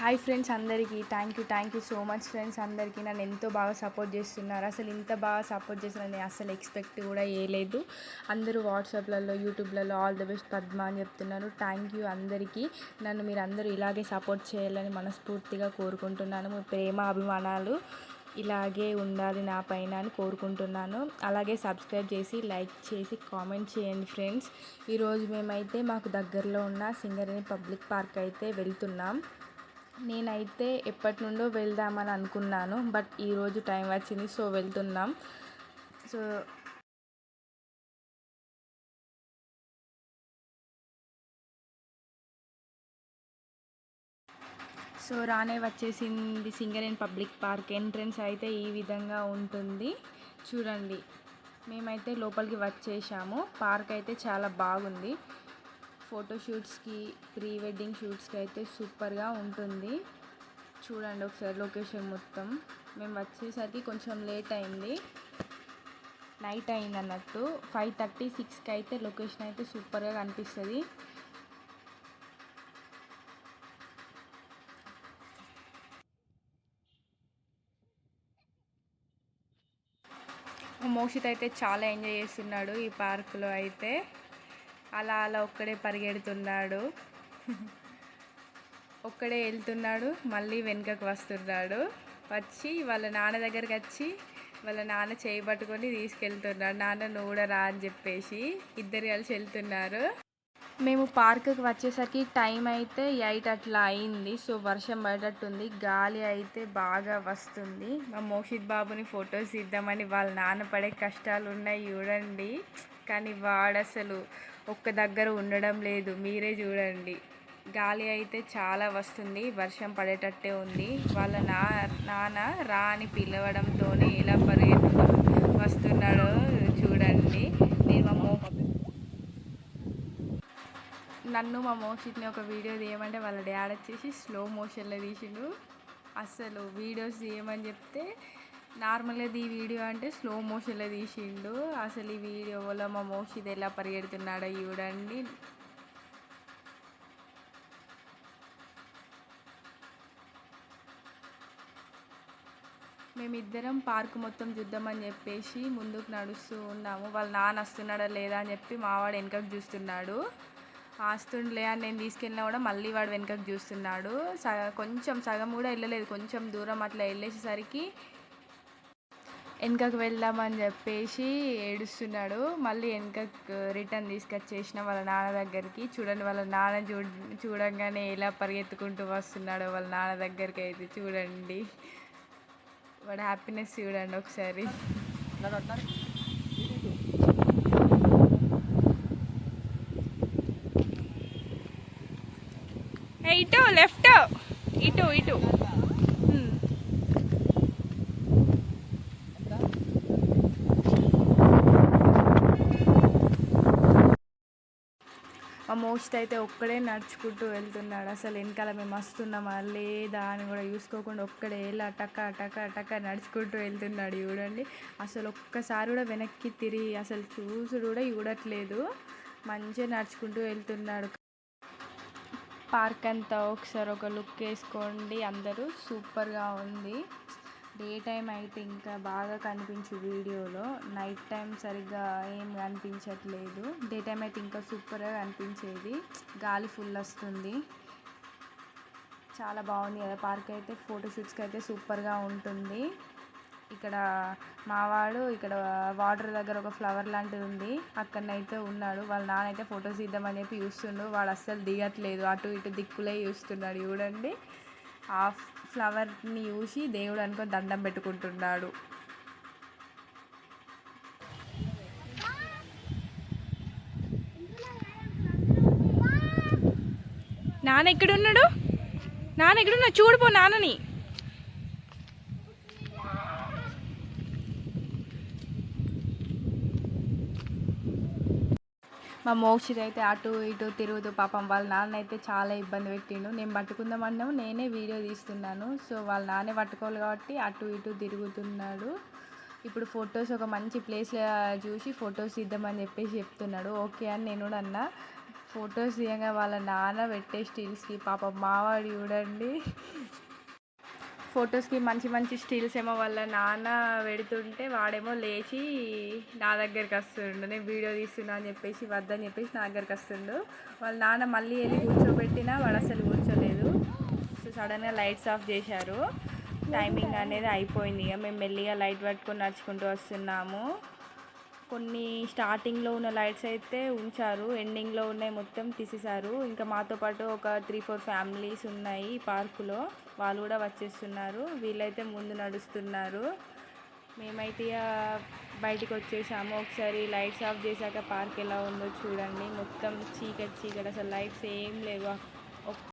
Hi friends అందరికీ. Thank you thank you so much friends అందరికీ. నన్ను ఎంతో బాగా సపోర్ట్ చేస్తున్నారు. అసలు ఇంత బాగా సపోర్ట్ చేస్తున్నారని నేను అసలు ఎక్స్పెక్ట్ కూడా చేయలేదు. అందరూ వాట్సాప్లలో యూట్యూబ్లలో ఆల్ ద బెస్ట్ పద్మ అని చెప్తున్నారు. థ్యాంక్ యూ అందరికీ. నన్ను మీరు అందరూ ఇలాగే సపోర్ట్ చేయాలని మనస్ఫూర్తిగా కోరుకుంటున్నాను. మీ ప్రేమ అభిమానాలు ఇలాగే ఉండాలి నా పైన అని కోరుకుంటున్నాను. అలాగే సబ్స్క్రైబ్ చేసి లైక్ చేసి కామెంట్ చేయండి ఫ్రెండ్స్ ఈరోజు మేమైతే మాకు దగ్గరలో ఉన్న సింగరేణి పబ్లిక్ పార్క్ అయితే వెళ్తున్నాం. నేనైతే ఎప్పటి నుండో వెళ్దామని అనుకున్నాను బట్ ఈరోజు టైం వచ్చింది సో వెళ్తున్నాం. సో సో రానే వచ్చేసింది సింగరేణి పబ్లిక్ పార్క్ ఎంట్రన్స్ అయితే ఈ విధంగా ఉంటుంది. చూడండి మేమైతే లోపలికి వచ్చేసాము. పార్క్ అయితే చాలా బాగుంది. ఫోటోషూట్స్కి ప్రీ వెడ్డింగ్ షూట్స్కి అయితే సూపర్గా ఉంటుంది. చూడండి ఒకసారి లొకేషన్ మొత్తం. మేము వచ్చేసరికి కొంచెం లేట్ అయింది. నైట్ అయింది అన్నట్టు. ఫైవ్ థర్టీ సిక్స్కి అయితే లొకేషన్ అయితే సూపర్గా కనిపిస్తుంది. మోషిత్ అయితే చాలా ఎంజాయ్ చేస్తున్నాడు ఈ పార్కులో అయితే. అలా అలా ఒక్కడే పరిగెడుతున్నాడు. ఒక్కడే వెళ్తున్నాడు మళ్ళీ వెనుకకు వస్తున్నాడు. వచ్చి వాళ్ళ నాన్న దగ్గరికి వచ్చి వాళ్ళ నాన్న చేయి పట్టుకొని తీసుకెళ్తున్నాడు. నాన్న నువ్వు కూడా రా అని చెప్పేసి ఇద్దరు కలిసి వెళ్తున్నారు. మేము పార్కుకి వచ్చేసరికి టైం అయితే ఎయిట్ అట్లా అయింది. సో వర్షం పడేటట్టుంది. గాలి అయితే బాగా వస్తుంది. మా మోషిద్ బాబుని ఫొటోస్ ఇద్దామని వాళ్ళ నాన్న పడే కష్టాలు ఉన్నాయి చూడండి. కానీ వాడు అసలు ఒక్క దగ్గర ఉండడం లేదు. మీరే చూడండి. గాలి అయితే చాలా వస్తుంది. వర్షం పడేటట్టే ఉంది. వాళ్ళ నా నాన్న రా అని పిలవడంతోనే ఇలా పరిగెత్తుకుని వస్తున్నాడో చూడండి. నేను మా మో నన్ను మా మోషిత్ని ఒక వీడియో తీయమంటే వాళ్ళ డాడ్ వచ్చేసి స్లో మోషన్లో తీసిండు. అసలు వీడియోస్ తీయమని చెప్తే నార్మల్గా ఈ వీడియో అంటే స్లో మోషన్లో తీసిండు. అసలు ఈ వీడియోలో మా మోషిది ఎలా పరిగెడుతున్నాడో చూడండి. మేమిద్దరం పార్క్ మొత్తం చూద్దామని చెప్పేసి ముందుకు నడుస్తూ ఉన్నాము. వాళ్ళ నాన్న వస్తున్నాడా లేదా అని చెప్పి మావాడు వెనకకు చూస్తున్నాడు. ఆస్తుండలే అని నేను తీసుకెళ్ళినా కూడా మళ్ళీ వాడు వెనకకు చూస్తున్నాడు. సగ కొంచెం సగం కూడా వెళ్ళలేదు. కొంచెం దూరం అట్లా వెళ్ళేసరికి వెనకకు వెళ్దామని చెప్పేసి ఏడుస్తున్నాడు. మళ్ళీ వెనకకు రిటర్న్ తీసుకొచ్చేసిన వాళ్ళ నాన్న దగ్గరికి. చూడండి వాళ్ళ నాన్న చూ చూడంగానే ఎలా పరిగెత్తుకుంటూ వస్తున్నాడో వాళ్ళ నాన్న దగ్గరికి అయితే చూడండి. వాడు హ్యాపీనెస్ చూడండి ఒకసారి. ఇటు లెఫ్ట్ ఇటు ఇటు. మా మోస్ట్ అయితే ఒక్కడే నడుచుకుంటూ వెళ్తున్నాడు. అసలు వెనకాల మేము వస్తున్నామా లేదా అని కూడా చూసుకోకుండా ఒక్కడే ఇలా టక టక టక నడుచుకుంటూ వెళ్తున్నాడు చూడండి. అసలు ఒక్కసారి కూడా వెనక్కి తిరిగి అసలు చూసుడు కూడా చూడట్లేదు. మంచిగా నడుచుకుంటూ వెళ్తున్నాడు. పార్క్ అంతా ఒకసారి ఒక లుక్ వేసుకోండి. అందరూ సూపర్గా ఉంది. డే టైం అయితే ఇంకా బాగా కనిపించు వీడియోలో. నైట్ టైం సరిగ్గా ఏం కనిపించట్లేదు. డే టైం అయితే ఇంకా సూపర్గా కనిపించేది. గాలి ఫుల్ వస్తుంది. చాలా బాగుంది కదా. పార్క్ అయితే ఫోటోషూట్స్కి అయితే సూపర్గా ఉంటుంది. ఇక్కడ మావాడు ఇక్కడ వాటర్ దగ్గర ఒక ఫ్లవర్ లాంటిది ఉంది. అక్కడనైతే ఉన్నాడు. వాళ్ళ నాన్న అయితే ఫొటోస్ ఇద్దామని చెప్పి చూస్తుండు. వాడు అస్సలు దిగట్లేదు. అటు ఇటు దిక్కులే చూస్తున్నాడు. చూడండి. ఆ ఫ్లవర్ని చూసి దేవుడు అనుకో దండం పెట్టుకుంటున్నాడు. నాన్న ఎక్కడున్నాడు? నాన్న ఎక్కడున్నాడు? చూడిపో నాన్నని. మా మోక్షిది అయితే అటు ఇటు తిరుగుతూ పాపం వాళ్ళ నాన్న అయితే చాలా ఇబ్బంది పెట్టిండు. నేను పట్టుకుందామన్నాము నేనే వీడియో తీస్తున్నాను. సో వాళ్ళ నాన్నే పట్టుకోవాలి కాబట్టి అటు ఇటు తిరుగుతున్నాడు. ఇప్పుడు ఫొటోస్ ఒక మంచి ప్లేస్లో చూసి ఫొటోస్ ఇద్దామని చెప్పేసి చెప్తున్నాడు. ఓకే అని నేను కూడా అన్నా. ఫొటోస్ తీయంగా వాళ్ళ నాన్న పెట్టే స్టిల్స్కి పాప మావాడు చూడండి. ఫొటోస్కి మంచి మంచి స్టిల్స్ ఏమో వాళ్ళ నాన్న పెడుతుంటే వాడేమో లేచి నా దగ్గరికి వస్తుండు. నేను వీడియో తీస్తున్నా అని చెప్పేసి వద్దని చెప్పేసి నా దగ్గరికి వస్తుండు. వాళ్ళ నాన్న మళ్ళీ వెళ్ళి కూర్చోబెట్టినా వాడు అసలు కూర్చోలేదు. సో సడన్గా లైట్స్ ఆఫ్ చేశారు. టైమింగ్ అనేది అయిపోయింది. ఇక మేము మెల్లిగా లైట్ పట్టుకొని నడుచుకుంటూ వస్తున్నాము. కొన్ని స్టార్టింగ్లో ఉన్న లైట్స్ అయితే ఉంచారు. ఎండింగ్లో ఉన్నాయి మొత్తం తీసేశారు. ఇంకా మాతో పాటు ఒక త్రీ ఫోర్ ఫ్యామిలీస్ ఉన్నాయి పార్కులో వాళ్ళు కూడా వచ్చేస్తున్నారు. వీళ్ళైతే ముందు నడుస్తున్నారు. మేమైతే ఇక బయటికి వచ్చేసాము. ఒకసారి లైట్స్ ఆఫ్ చేశాక పార్క్ ఎలా ఉందో చూడండి. మొత్తం చీకటి చీకటి. అసలు లైట్స్ ఏం లేవు.